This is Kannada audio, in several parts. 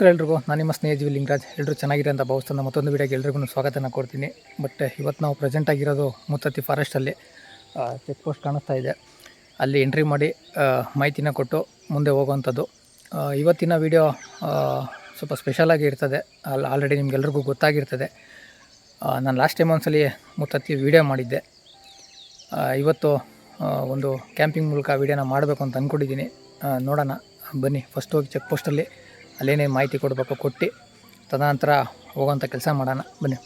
ನಮಸ್ಕಾರ ಎಲ್ರಿಗೂ. ನಾನು ನಿಮ್ಮ ಸ್ನೇಹಿತ ಲಿಂಗರಾಜ್. ಎಲ್ಲರೂ ಚೆನ್ನಾಗಿದೆ ಅಂತ ಭಾವಿಸ್ತಾನೆ ಮತ್ತೊಂದು ವಿಡಿಯೋಗೆ ಎಲ್ರಿಗೂ ಸ್ವಾಗತನ ಕೊಡ್ತೀನಿ. ಬಟ್ ಇವತ್ತು ನಾವು ಪ್ರೆಸೆಂಟ್ ಆಗಿರೋದು ಮುತ್ತತ್ತಿ ಫಾರೆಸ್ಟಲ್ಲಿ ಚೆಕ್ ಪೋಸ್ಟ್ ಕಾಣಿಸ್ತಾ ಇದೆ. ಅಲ್ಲಿ ಎಂಟ್ರಿ ಮಾಡಿ ಮಾಹಿತಿನ ಕೊಟ್ಟು ಮುಂದೆ ಹೋಗುವಂಥದ್ದು. ಇವತ್ತಿನ ವಿಡಿಯೋ ಸ್ವಲ್ಪ ಸ್ಪೆಷಲಾಗಿ ಇರ್ತದೆ. ಅಲ್ಲಿ ಆಲ್ರೆಡಿ ನಿಮಗೆಲ್ರಿಗೂ ಗೊತ್ತಾಗಿರ್ತದೆ. ನಾನು ಲಾಸ್ಟ್ ಟೈಮ್ ಒಂದ್ಸಲಿ ಮುತ್ತತ್ತಿ ವಿಡಿಯೋ ಮಾಡಿದ್ದೆ. ಇವತ್ತು ಒಂದು ಕ್ಯಾಂಪಿಂಗ್ ಮೂಲಕ ವಿಡಿಯೋನ ಮಾಡಬೇಕು ಅಂತ ಅಂದ್ಕೊಂಡಿದ್ದೀನಿ ನೋಡೋಣ. ಬನ್ನಿ ಫಸ್ಟ್ ಹೋಗಿ ಚೆಕ್ ಪೋಸ್ಟಲ್ಲಿ ಅಲ್ಲೇನೇ ಮಾಹಿತಿ ಕೊಡಬೇಕು, ಕೊಟ್ಟು ತದನಂತರ ಹೋಗೋಂಥ ಕೆಲಸ ಮಾಡೋಣ. ಬನ್ನಿ.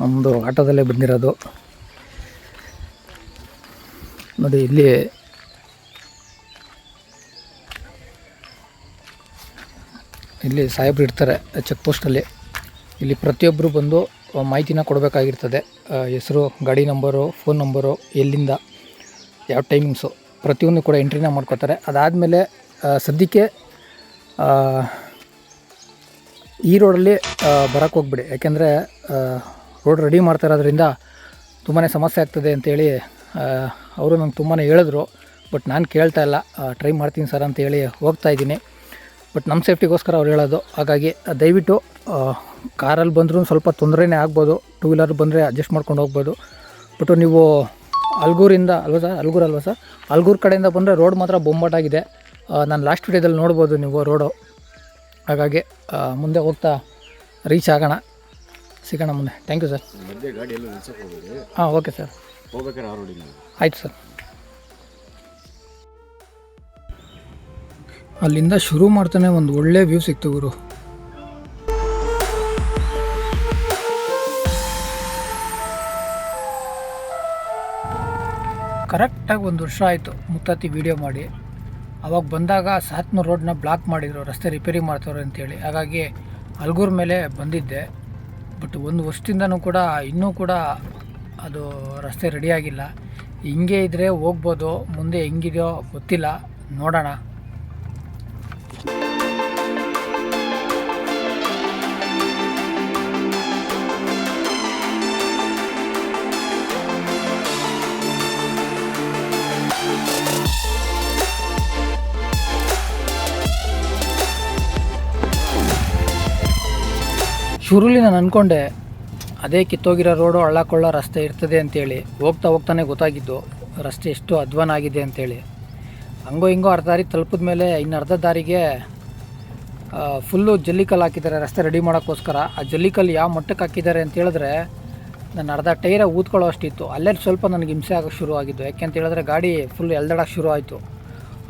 ನಮ್ಮದು ಆಟೋದಲ್ಲೇ ಬಂದಿರೋದು. ನೋಡಿ, ಇಲ್ಲಿ ಇಲ್ಲಿ ಸಾಹೇಬ್ರು ಇರ್ತಾರೆ ಚೆಕ್ ಪೋಸ್ಟಲ್ಲಿ ಇಲ್ಲಿ ಪ್ರತಿಯೊಬ್ಬರು ಬಂದು ಮಾಹಿತಿನ ಕೊಡಬೇಕಾಗಿರ್ತದೆ. ಹೆಸರು, ಗಾಡಿ ನಂಬರು, ಫೋನ್ ನಂಬರು, ಎಲ್ಲಿಂದ, ಯಾವ ಟೈಮಿಂಗ್ಸು, ಪ್ರತಿಯೊಂದು ಕೂಡ ಎಂಟ್ರಿನ ಮಾಡ್ಕೋತಾರೆ ಅದಾದಮೇಲೆ ಸದ್ಯಕ್ಕೆ ಈ ರೋಡಲ್ಲಿ ಬರೋಕ್ಕೆ ಹೋಗ್ಬಿಡಿ. ಯಾಕೆಂದರೆ ರೋಡ್ ರೆಡಿ ಮಾಡ್ತಾ ಇರೋದ್ರಿಂದ ತುಂಬಾ ಸಮಸ್ಯೆ ಆಗ್ತದೆ ಅಂತೇಳಿ ಅವರು ನಂಗೆ ತುಂಬಾ ಹೇಳಿದ್ರು. ಬಟ್ ನಾನು ಕೇಳ್ತಾ ಇಲ್ಲ. ಟ್ರೈ ಮಾಡ್ತೀನಿ ಸರ್ ಅಂತೇಳಿ ಹೋಗ್ತಾ ಇದ್ದೀನಿ. ಬಟ್ ನಮ್ಮ ಸೇಫ್ಟಿಗೋಸ್ಕರ ಅವ್ರು ಹೇಳೋದು. ಹಾಗಾಗಿ, ದಯವಿಟ್ಟು ಕಾರಲ್ಲಿ ಬಂದರೂ ಸ್ವಲ್ಪ ತೊಂದರೆನೇ ಆಗ್ಬೋದು. ಟೂ ವೀಲರ್ ಬಂದರೆ ಅಡ್ಜಸ್ಟ್ ಮಾಡ್ಕೊಂಡು ಹೋಗ್ಬೋದು. ಬಟ್ ನೀವು ಅಲ್ಗೂರಿಂದ ಅಲ್ವಾ ಸರ್ ಅಲ್ಗೂರ್ ಅಲ್ವಾ ಸರ್ ಅಲ್ಗೂರ್ ಕಡೆಯಿಂದ ಬಂದರೆ ರೋಡ್ ಮಾತ್ರ ಬೊಂಬಾಟಾಗಿದೆ. ನಾನು ಲಾಸ್ಟ್ ವೀಡಿಯೋದಲ್ಲಿ ನೋಡ್ಬೋದು ನೀವು ರೋಡು ಹಾಗಾಗಿ ಮುಂದೆ ಹೋಗ್ತಾ ರೀಚ್ ಆಗೋಣ. ಸಿಗೋಣ ಮುಂದೆ ಥ್ಯಾಂಕ್ ಯು ಸರ್ ಹಾಂ ಓಕೆ ಸರ್ ಆಯ್ತು ಸರ್ ಅಲ್ಲಿಂದ ಶುರು ಮಾಡ್ತಾನೆ ಒಂದು ಒಳ್ಳೆ ವ್ಯೂ ಸಿಕ್ತು ಗುರು. ಕರೆಕ್ಟಾಗಿ ಒಂದು ವರ್ಷ ಆಯಿತು ಮುತ್ತತ್ತಿ ವಿಡಿಯೋ ಮಾಡಿ. ಅವಾಗ ಬಂದಾಗ ಸಾತ್ನೂರು ರೋಡ್ನ ಬ್ಲಾಕ್ ಮಾಡಿದರು, ರಸ್ತೆ ರಿಪೇರಿ ಮಾಡ್ತಾರೆ ಅಂತೇಳಿ. ಹಾಗಾಗಿ ಅಲ್ಗೂರ್ ಮೇಲೆ ಬಂದಿದ್ದೆ. ಬಟ್ ಒಂದು ವರ್ಷದಿಂದನೂ ಕೂಡ ಇನ್ನೂ ಕೂಡ ಅದು ರಸ್ತೆ ರೆಡಿಯಾಗಿಲ್ಲ ಹಿಂಗೆ ಇದ್ದರೆ ಹೋಗ್ಬೋದು, ಮುಂದೆ ಹೆಂಗಿದೆಯೋ ಗೊತ್ತಿಲ್ಲ. ನೋಡೋಣ. ಶುರುಲಿ ನಾನು ಅಂದ್ಕೊಂಡೆ ಅದೇ ಕಿತ್ತೋಗಿರೋ ರೋಡು ಹಳ್ಳ ಕೊಳ್ಳ ರಸ್ತೆ ಇರ್ತದೆ ಅಂತೇಳಿ. ಹೋಗ್ತಾ ಹೋಗ್ತಾನೆ ಗೊತ್ತಾಗಿದ್ದು. ರಸ್ತೆ ಎಷ್ಟು ಅಧ್ವಾನ ಆಗಿದೆ ಅಂತೇಳಿ. ಹಂಗೋ ಹಿಂಗೋ ಅರ್ಧ ದಾರಿ ತಲುಪಿದ ಮೇಲೆ ಇನ್ನು ಅರ್ಧ ದಾರಿಗೆ ಫುಲ್ಲು ಜಲ್ಲಿಕಲ್ಲು ಹಾಕಿದ್ದಾರೆ ರಸ್ತೆ ರೆಡಿ ಮಾಡೋಕ್ಕೋಸ್ಕರ. ಆ ಜಲ್ಲಿಕಲ್ಲು ಯಾವ ಮಟ್ಟಕ್ಕೆ ಹಾಕಿದ್ದಾರೆ ಅಂತ ಹೇಳಿದ್ರೆ, ನನ್ನ ಅರ್ಧ ಟೈರ ಊದ್ಕೊಳ್ಳೋ ಅಷ್ಟಿತ್ತು. ಅಲ್ಲೇ ಸ್ವಲ್ಪ ನನಗೆ ಹಿಂಸೆ ಆಗೋಕ್ಕೆ ಶುರು ಆಗಿದ್ದು. ಯಾಕೆ ಅಂತ ಹೇಳಿದ್ರೆ ಗಾಡಿ ಫುಲ್ ಎಲ್ದಾಡೋಕ್ಕೆ ಶುರು ಆಯಿತು.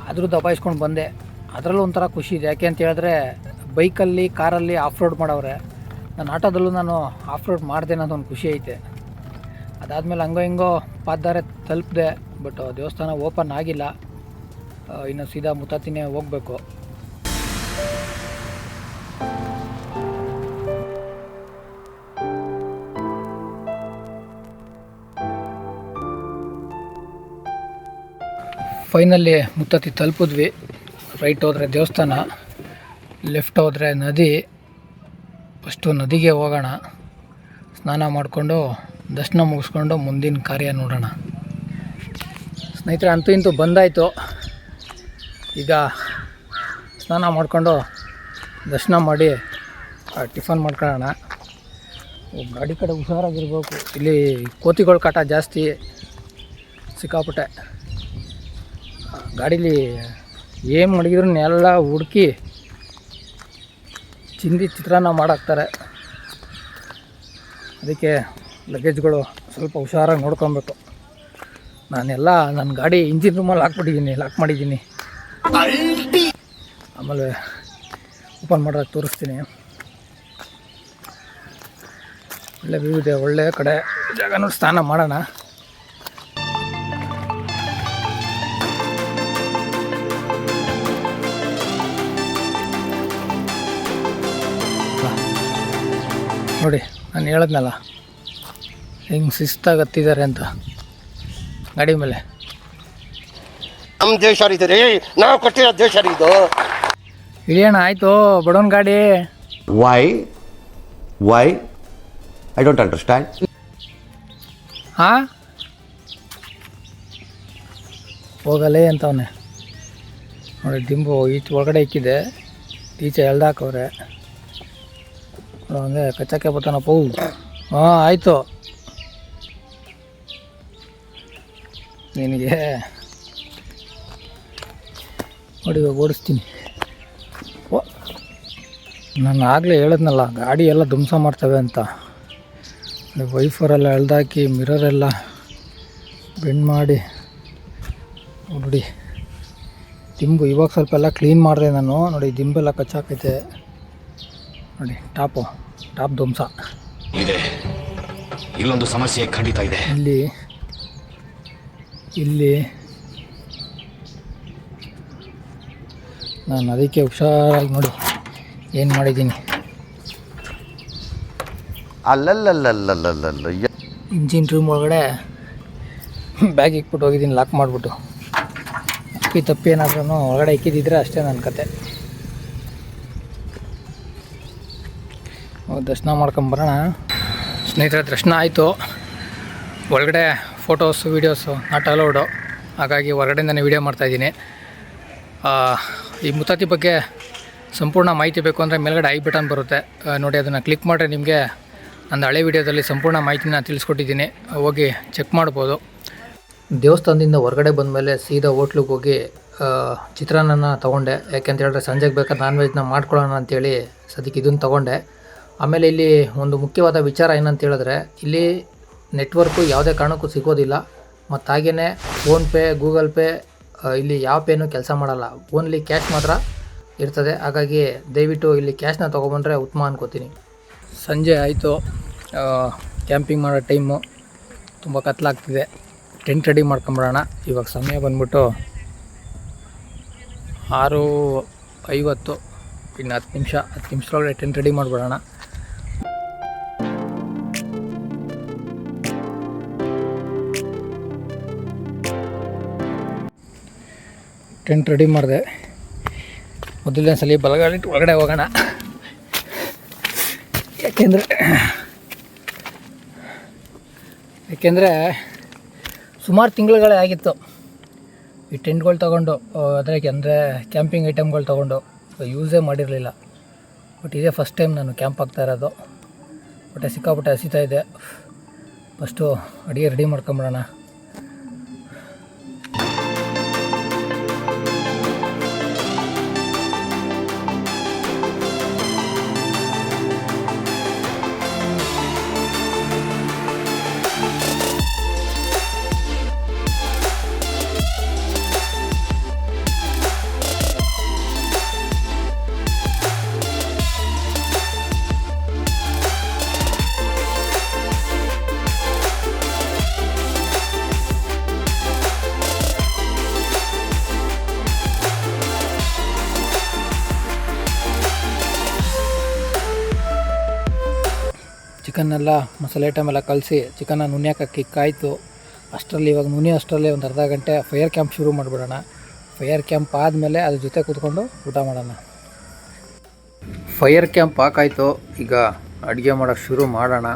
ಆದರೂ ದಬಾಯಿಸ್ಕೊಂಡು ಬಂದೆ. ಅದರಲ್ಲೂ ಒಂಥರ ಖುಷಿ ಇದೆ. ಯಾಕೆ ಅಂತ ಹೇಳಿದ್ರೆ, ಬೈಕಲ್ಲಿ, ಕಾರಲ್ಲಿ ಆಫ್ ರೋಡ್ ಮಾಡವ್ರೆ. ನನ್ನ ಆಟೋದಲ್ಲೂ ನಾನು ಆಫ್ ರೋಡ್ ಮಾಡಿದೆ ಅನ್ನೋದು ಒಂದು ಖುಷಿ ಐತೆ. ಅದಾದಮೇಲೆ ಹಂಗೋ ಹಿಂಗೋ ಪಾದಾರೆ ತಲುಪಿದೆ ಬಟ್ ದೇವಸ್ಥಾನ ಓಪನ್ ಆಗಿಲ್ಲ. ಇನ್ನು ಸೀದಾ ಮುತ್ತತ್ತಿನೇ ಹೋಗಬೇಕು. ಫೈನಲ್ಲಿ ಮುತ್ತತ್ತಿ ತಲುಪಿದ್ವಿ. ರೈಟ್ ಹೋದರೆ ದೇವಸ್ಥಾನ ಲೆಫ್ಟ್ ಹೋದರೆ ನದಿ. ಫಸ್ಟು ನದಿಗೆ ಹೋಗೋಣ. ಸ್ನಾನ ಮಾಡಿಕೊಂಡು ದರ್ಶನ ಮುಗಿಸ್ಕೊಂಡು ಮುಂದಿನ ಕಾರ್ಯ ನೋಡೋಣ. ಸ್ನೇಹಿತರೆ, ಅಂತೂ ಇಂತೂ ಬಂದಾಯಿತು. ಈಗ ಸ್ನಾನ ಮಾಡಿಕೊಂಡು ದರ್ಶನ ಮಾಡಿ ಟಿಫನ್ ಮಾಡ್ಕೊಳ್ಳೋಣ. ಗಾಡಿ ಕಡೆ ಹುಷಾರಾಗಿರ್ಬೇಕು. ಇಲ್ಲಿ ಕೋತಿಗಳ ಕಾಟ ಜಾಸ್ತಿ ಸಿಕ್ಕಾಪಟ್ಟೆ. ಗಾಡೀಲಿ ಏನು ಮಡಗಿದ್ರು ಎಲ್ಲ ಹುಡುಕಿ ಚಿಂದಿ ಚಿತ್ರಾನ್ನ ಮಾಡಾಕ್ತಾರೆ. ಅದಕ್ಕೆ ಲಗೇಜ್ಗಳು ಸ್ವಲ್ಪ ಹುಷಾರಾಗಿ ನೋಡ್ಕೊಬೇಕು. ನಾನೆಲ್ಲ ನನ್ನ ಗಾಡಿ ಇಂಜಿನ್ ರೂಮಲ್ಲಿ ಹಾಕ್ಬಿಟ್ಟಿದ್ದೀನಿ ಲಾಕ್ ಮಾಡಿದ್ದೀನಿ ಆಮೇಲೆ ಓಪನ್ ಮಾಡೋಕೆ ತೋರಿಸ್ತೀನಿ. ಒಳ್ಳೆ ವ್ಯೂ ಇದೆ ಒಳ್ಳೆ ಕಡೆ ಜಾಗ ನೋಡಿ ಸ್ನಾನ ಮಾಡೋಣ. ನೋಡಿ ನಾನು ಹೇಳದ್ನಲ್ಲ. ಹಿಂಗೆ ಶಿಸ್ತಾಗಿ ಹತ್ತಿದ್ದಾರೆ ಅಂತ. ಗಾಡಿ ಮೇಲೆ. ನಮ್ಮ ದೇಶ ಇದು ರೀ ನಾವು ಕಟ್ಟಿರೋ ದೇಶ ರೀ ಇದು ಇಳಿಯೋಣ ಆಯಿತು ಬಡವನ ಗಾಡಿ. Why? Why? I don't understand ಹಾಂ ಹೋಗಲೇ ಅಂತವನೆ. ನೋಡಿ ದಿಂಬು ಈಚೆ ಒಳಗಡೆ ಇಕ್ಕಿದೆ. ಈಚೆ ಎಳ್ದಾಕವ್ರೆ. ಹಂಗೆ ಕಚ್ಚಕ್ಕೆ ಬರ್ತಾನಪ್ಪ ಹೂ ಹಾಂ, ಆಯಿತು. ನಿನಗೆ ನೋಡಿ ಓಡಿಸ್ತೀನಿ. ಓ, ನಾನು ಆಗಲೇ ಹೇಳಿದ್ನಲ್ಲ, ಗಾಡಿ ಎಲ್ಲ ಧ್ವಂಸ ಮಾಡ್ತವೆ ಅಂತ. ವೈಫರೆಲ್ಲ ಎಳ್ದಾಕಿ ಮಿರರೆಲ್ಲ ಬೆಂಡ್ ಮಾಡಿ. ನೋಡಿ ದಿಂಬು ಇವಾಗ ಸ್ವಲ್ಪ ಎಲ್ಲ ಕ್ಲೀನ್ ಮಾಡಿದೆ ನಾನು. ನೋಡಿ, ದಿಂಬೆಲ್ಲ ಕಚ್ಚಾಕೈತೆ. ನೋಡಿ ಟಾಪು ಟಾಪ್ ಧ್ವಂಸ. ಇದೆ. ಇಲ್ಲೊಂದು ಸಮಸ್ಯೆ ಖಂಡಿತ ಇದೆ. ಇಲ್ಲಿ ಇಲ್ಲಿ ನಾನು ಅದಕ್ಕೆ ಹುಷಾರಾಗಿ ನೋಡಿ ಏನು ಮಾಡಿದ್ದೀನಿ. ಅಲ್ಲಲ್ಲಲ್ಲಲ್ಲಲ್ಲಲ್ಲ ಇಂಜಿನ್ ರೂಮ್ ಒಳಗಡೆ ಬ್ಯಾಗ್ ಇಕ್ಬಿಟ್ಟು ಹೋಗಿದ್ದೀನಿ ಲಾಕ್ ಮಾಡಿಬಿಟ್ಟು. ತಪ್ಪಿ ತಪ್ಪಿ ಏನಾದ್ರೂ ಒಳಗಡೆ ಇಕ್ಕಿದ್ದಿದ್ರೆ ಅಷ್ಟೇ ನನ್ನ ಕತೆ. ದರ್ಶನ ಮಾಡ್ಕೊಂಬರೋಣ ಸ್ನೇಹಿತರ, ದರ್ಶನ ಆಯಿತು. ಒಳಗಡೆ ಫೋಟೋಸು ವೀಡಿಯೋಸು ನಾಟ್ ಅಲೌಡು ಹಾಗಾಗಿ ಹೊರಗಡೆಯಿಂದನೇ ವೀಡಿಯೋ ಮಾಡ್ತಾಯಿದ್ದೀನಿ ಈ ಮುತ್ತಾತಿ ಬಗ್ಗೆ ಸಂಪೂರ್ಣ ಮಾಹಿತಿ ಬೇಕು ಅಂದರೆ ಮೇಲ್ಗಡೆ ಐ ಬಟನ್ ಬರುತ್ತೆ. ನೋಡಿ, ಅದನ್ನು ಕ್ಲಿಕ್ ಮಾಡಿದ್ರೆ ನಿಮಗೆ ನನ್ನ ಹಳೆ ವಿಡಿಯೋದಲ್ಲಿ ಸಂಪೂರ್ಣ ಮಾಹಿತಿನ ತಿಳಿಸ್ಕೊಟ್ಟಿದ್ದೀನಿ. ಹೋಗಿ ಚೆಕ್ ಮಾಡ್ಬೋದು. ದೇವಸ್ಥಾನದಿಂದ ಹೊರಗಡೆ ಬಂದಮೇಲೆ ಸೀದಾ ಹೋಟ್ಲಿಗೆ ಹೋಗಿ ಚಿತ್ರಾನ್ನ ತೊಗೊಂಡೆ. ಯಾಕೆಂತ ಹೇಳಿದ್ರೆ ಸಂಜೆಗೆ ಬೇಕಾದ್ರೆ ನಾನ್ ವೆಜ್ನ ಮಾಡ್ಕೊಳ್ಳೋಣ ಅಂತೇಳಿ ಸದ್ಯಕ್ಕೆ ಇದನ್ನು ತೊಗೊಂಡೆ. ಆಮೇಲೆ ಇಲ್ಲಿ ಒಂದು ಮುಖ್ಯವಾದ ವಿಚಾರ ಏನಂತ ಹೇಳಿದ್ರೆ, ಇಲ್ಲಿ ನೆಟ್ವರ್ಕು ಯಾವುದೇ ಕಾರಣಕ್ಕೂ ಸಿಗೋದಿಲ್ಲ. ಮತ್ತು ಹಾಗೆಯೇ ಫೋನ್ಪೇ ಗೂಗಲ್ ಪೇ ಇಲ್ಲಿ ಯಾವ ಪೇನೂ ಕೆಲಸ ಮಾಡಲ್ಲ. ಓನ್ಲಿ ಕ್ಯಾಶ್ ಮಾತ್ರ ಇರ್ತದೆ. ಹಾಗಾಗಿ ದಯವಿಟ್ಟು ಇಲ್ಲಿ ಕ್ಯಾಶ್ನ ತೊಗೊಬಂದ್ರೆ ಉತ್ತಮ ಅನ್ಕೋತೀನಿ. ಸಂಜೆ ಆಯಿತು. ಕ್ಯಾಂಪಿಂಗ್ ಮಾಡೋ ಟೈಮು ತುಂಬ ಕತ್ಲಾಗ್ತಿದೆ. Tent ready ಮಾಡ್ಕೊಂಬಿಡೋಣ. ಇವಾಗ ಸಮಯ ಬಂದ್ಬಿಟ್ಟು ಆರು ಐವತ್ತು, ಇನ್ನು ಹತ್ತು ನಿಮಿಷ, ಹತ್ತು ನಿಮಿಷದೊಳಗಡೆ ಟೆಂಟ್ ರೆಡಿ ಮಾಡಿಬಿಡೋಣ. ಟೆಂಟ್ ರೆಡಿ ಮಾಡಿದೆ. ಮೊದಲನೇ ಸಲ ಬಲಗಾಲಿಟ್ಟು ಒಳಗಡೆ ಹೋಗೋಣ. ಯಾಕೆಂದರೆ ಯಾಕೆಂದರೆ ಸುಮಾರು ತಿಂಗಳುಗಳೇ ಆಗಿತ್ತು ಈ ಟೆಂಟ್ಗಳು ತೊಗೊಂಡು. ಅದಕ್ಕೆ ಅಂದರೆ ಕ್ಯಾಂಪಿಂಗ್ ಐಟಮ್ಗಳು ತೊಗೊಂಡು. ಯೂಸೇ ಮಾಡಿರಲಿಲ್ಲ. ಬಟ್ ಇದೇ ಫಸ್ಟ್ ಟೈಮ್ ನಾನು ಕ್ಯಾಂಪ್ ಆಗ್ತಾ ಇರೋದು. ಬಟ್ ಸಿಕ್ಕಾಪಟ್ಟೆ ಹಸಿತಾ ಇದೆ. ಫಸ್ಟು ಅಡುಗೆ ರೆಡಿ ಮಾಡ್ಕೊಂಬಿಡೋಣ. ಚಿಕನ್ನೆಲ್ಲ ಮಸಾಲೆ ಐಟಮೆಲ್ಲ ಕಲಸಿ ಚಿಕನ್ನ ನುಣ್ಯಕ್ಕೆ ಕಿಕ್ಕಾಯಿತು ಅಷ್ಟರಲ್ಲಿ ಇವಾಗ ನುನಿ ಅಷ್ಟರಲ್ಲಿ ಒಂದು ಅರ್ಧ ಗಂಟೆ ಫೈರ್ ಕ್ಯಾಂಪ್ ಶುರು ಮಾಡಿಬಿಡೋಣ. ಫೈರ್ ಕ್ಯಾಂಪ್ ಆದಮೇಲೆ ಅದ್ರ ಜೊತೆ ಕೂತ್ಕೊಂಡು ಊಟ ಮಾಡೋಣ. ಫೈರ್ ಕ್ಯಾಂಪ್ ಹಾಕಾಯಿತು ಈಗ ಅಡುಗೆ ಮಾಡೋಕ್ಕೆ ಶುರು ಮಾಡೋಣ.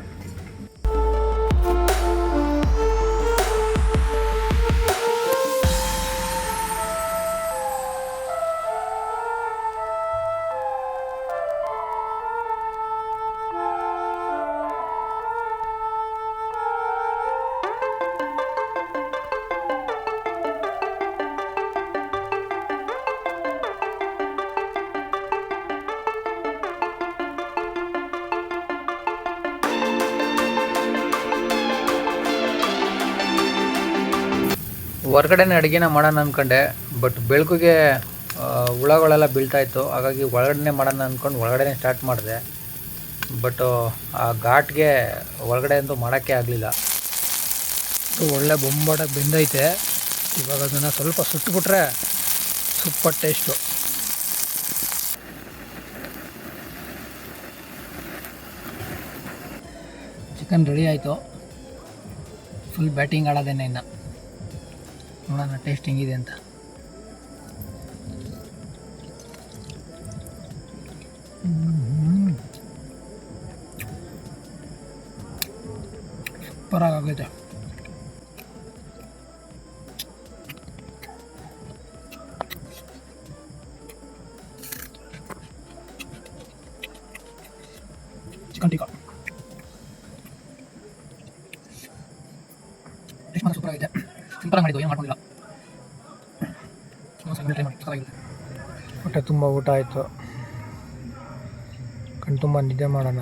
ಹೊರ್ಗಡೆನೇ ಅಡುಗೆನ ಮಾಡೋಣ ಅಂದ್ಕೊಂಡೆ ಬಟ್ ಬೆಳಕಿಗೆ ಹುಳಗಳೆಲ್ಲ ಬೀಳ್ತಾಯಿತ್ತು. ಹಾಗಾಗಿ ಒಳಗಡೆ ಮಾಡೋಣ ಅಂದ್ಕೊಂಡು ಒಳಗಡೆನೇ ಸ್ಟಾರ್ಟ್ ಮಾಡಿದೆ. ಬಟ್ ಆ ಘಾಟ್ಗೆ ಒಳಗಡೆ ಅಂತೂ ಮಾಡೋಕ್ಕೆ ಆಗಲಿಲ್ಲ. ಒಳ್ಳೆ ಬೊಂಬಾಟ ಬೆಂದೈತೆ. ಇವಾಗ ಅದನ್ನು ಸ್ವಲ್ಪ ಸುಟ್ಟುಬಿಟ್ರೆ ಸೂಪರ್ ಟೇಸ್ಟು. ಚಿಕನ್ ರೆಡಿ ಆಯಿತು. ಫುಲ್ ಬ್ಯಾಟಿಂಗ್ ಆಡೋದೇನೆ ಇನ್ನು. ನೋಡೋಣ ಟೇಸ್ಟ್ ಹೆಂಗಿದೆ ಅಂತ. ಸೂಪರಾಗೈತೆ ಟೇಸ್ಟ್ ಮಾತ್ರ ಸೂಪರ್ ಆಗಿದೆ ಸಿಂಪಲ್ ಮಾಡಿದ್ದು, ಏನು ಮಾಡ್ಕೊಂಡಿಲ್ಲ ಟ್ರೈ ಮಾಡಿ ಹೊಟ್ಟೆ ತುಂಬ ಊಟ ಆಯಿತು. ಕಣ್ಣು ತುಂಬ ನಿದ್ದೆ ಮಾಡೋಣ.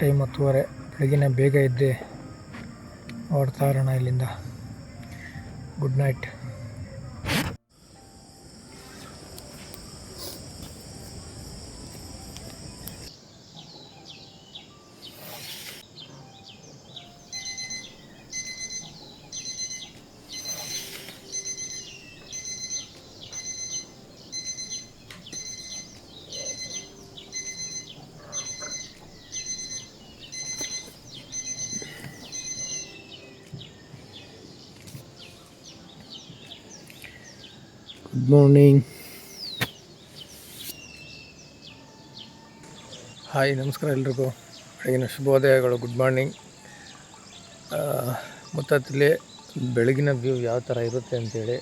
ಟೈಮ್ ಹತ್ತುವರೆ. ಬೆಳಗಿನ ಬೇಗ ಇದ್ದೆ ಹೊರಡ್ತಾ ಇರೋಣ ಇಲ್ಲಿಂದ. Good night. ಮಾರ್ನಿಂಗ್ ಹಾಯ್ ನಮಸ್ಕಾರ ಎಲ್ರಿಗೂ. ಬೆಳಗಿನ ಶುಭೋದಯಗಳು ಗುಡ್ ಮಾರ್ನಿಂಗ್ ಮುತ್ತಲ್ಲಿ ಬೆಳಗಿನ ವ್ಯೂ ಯಾವ ಥರ ಇರುತ್ತೆ ಅಂತೇಳಿ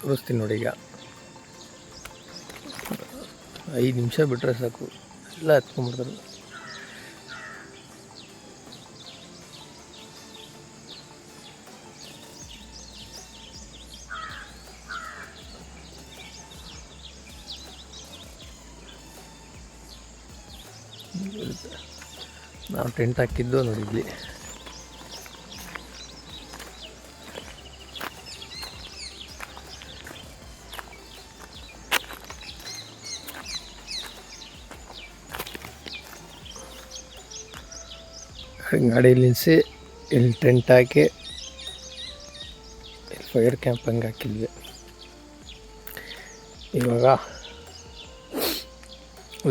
ತೋರಿಸ್ತೀನಿ ನೋಡಿ ಈಗ. ಐದು ನಿಮಿಷ ಬಿಟ್ಟರೆ ಸಾಕು. ಎಲ್ಲ ಎತ್ಕೊಂಡ್ಬಿಡ್ತಾರೆ. ನಾವು ಟೆಂಟ್ ಹಾಕಿದ್ದು ನೋಡಿ ಇಲ್ಲಿ. ನಿಲ್ಲಿಸಿ ಇಲ್ಲಿ ಟೆಂಟ್ ಹಾಕಿ ಫೈರ್ ಕ್ಯಾಂಪ್ ಹಂಗೆ ಹಾಕಿದ್ವಿ. ಇವಾಗ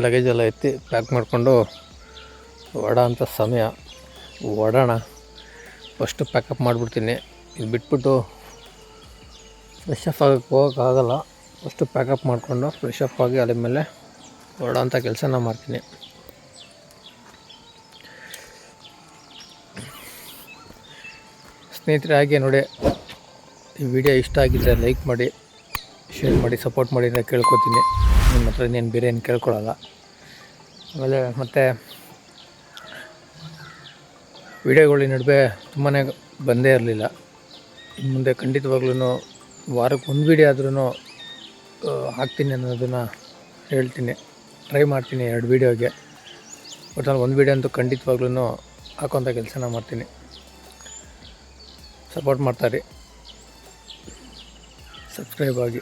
ಲಗೇಜ್ ಎಲ್ಲ ಎತ್ತಿ ಪ್ಯಾಕ್ ಮಾಡಿಕೊಂಡು ಓಡೋ ಅಂತ ಸಮಯ. ಓಡೋಣ ಫಸ್ಟು ಪ್ಯಾಕಪ್ ಮಾಡಿಬಿಡ್ತೀನಿ. ಇದು ಬಿಟ್ಬಿಟ್ಟು ಫ್ರೆಶ್ ಅಪ್ ಆಗಕ್ಕೆ ಹೋಗೋಕ್ಕಾಗಲ್ಲ ಫಸ್ಟು ಪ್ಯಾಕಪ್ ಮಾಡಿಕೊಂಡು ಫ್ರೆಶ್ ಅಪ್ ಆಗಿ ಅದ್ರ ಮೇಲೆ ಓಡೋ ಅಂಥ ಕೆಲಸನ ಮಾಡ್ತೀನಿ. ಸ್ನೇಹಿತರೆ, ಹಾಗೆ ನೋಡಿ. ಈ ವಿಡಿಯೋ ಇಷ್ಟ ಆಗಿದ್ದರೆ ಲೈಕ್ ಮಾಡಿ ಶೇರ್ ಮಾಡಿ ಸಪೋರ್ಟ್ ಮಾಡಿ ಅಂತ ಕೇಳ್ಕೊತೀನಿ. ನಿಮ್ಮ ಹತ್ರ ಇನ್ನೇನು ಬೇರೆ ಏನು ಕೇಳ್ಕೊಳಲ್ಲ. ಆಮೇಲೆ ಮತ್ತು ವಿಡಿಯೋಗಳ ನಡುವೆ ತುಂಬಾ ಬಂದೇ ಇರಲಿಲ್ಲ. ಮುಂದೆ ಖಂಡಿತವಾಗ್ಲೂ ವಾರಕ್ಕೆ ಒಂದು ವಿಡಿಯೋ ಆದ್ರೂ ಹಾಕ್ತೀನಿ ಅನ್ನೋದನ್ನು ಹೇಳ್ತೀನಿ. ಟ್ರೈ ಮಾಡ್ತೀನಿ ಎರಡು ವೀಡಿಯೋಗೆ ಒಟ್ಟು ಒಂದು ವೀಡಿಯೋ ಅಂತೂ ಖಂಡಿತವಾಗ್ಲೂ ಹಾಕೋಂಥ ಕೆಲಸನ ಮಾಡ್ತೀನಿ. ಸಪೋರ್ಟ್ ಮಾಡ್ತಾರೆ ಸಬ್ಸ್ಕ್ರೈಬ್ ಆಗಿ.